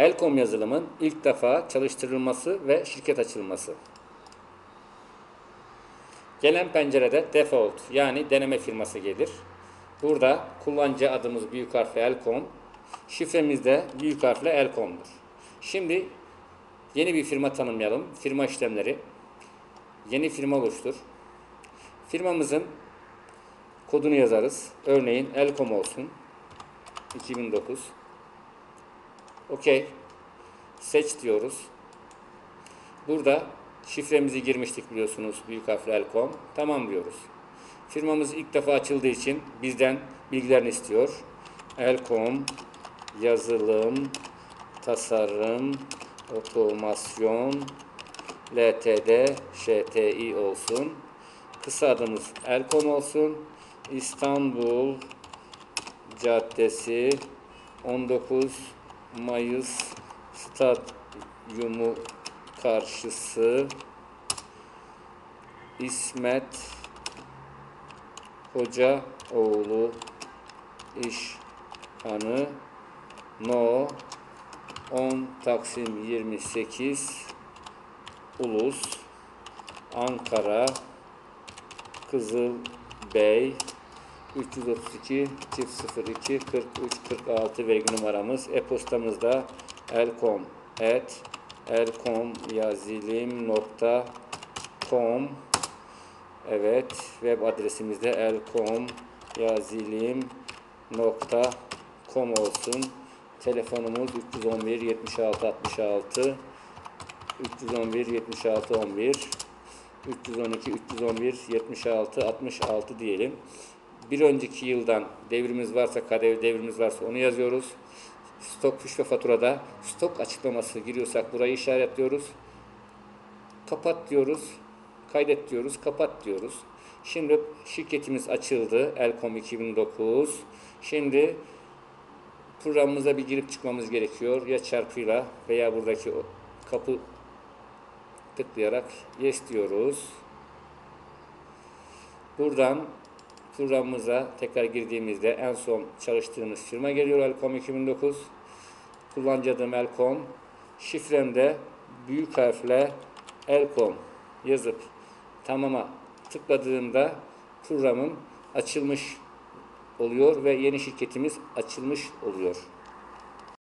Elkom yazılımın ilk defa çalıştırılması ve şirket açılması. Gelen pencerede default yani deneme firması gelir. Burada kullanıcı adımız büyük harfle Elkom, şifremiz de büyük harfle Elkom'dur. Şimdi yeni bir firma tanımlayalım. Firma işlemleri. Yeni firma oluştur. Firmamızın kodunu yazarız. Örneğin Elkom olsun. 2009. Okey. Seç diyoruz. Burada şifremizi girmiştik biliyorsunuz büyük harfle Elkom. Tamam diyoruz. Firmamız ilk defa açıldığı için bizden bilgilerini istiyor. Elkom yazılım tasarım otomasyon LTD ŞTİ olsun. Kısa adımız Elkom olsun. İstanbul Caddesi 19 Mayıs Stadyumu karşısı. İsmet Hoca oğlu iş hanı. No. 10 Taksim 28 Ulus Ankara. Kızılbey 332 çift 02 43 46 vergi numaramız e-postamızda elkom et elkomyazilim.com Evet web adresimizde elkomyazilim.com olsun. Telefonumuz 311 76 66 311 76 11 312 311 76 66 diyelim. Bir önceki yıldan devrimiz varsa, KDV devrimiz varsa onu yazıyoruz. Stok fiş ve faturada stok açıklaması giriyorsak burayı işaretliyoruz. Kapat diyoruz. Kaydet diyoruz. Kapat diyoruz. Şimdi şirketimiz açıldı. Elkom 2009. Şimdi programımıza bir girip çıkmamız gerekiyor. Ya çarpıyla veya buradaki kapı tıklayarak yes diyoruz. Buradan programımıza tekrar girdiğimizde en son çalıştığımız firma geliyor Elkom 2009. Kullanıcı adım Elkom. Şifremde büyük harfle Elkom yazıp tamama tıkladığımda programım açılmış oluyor ve yeni şirketimiz açılmış oluyor.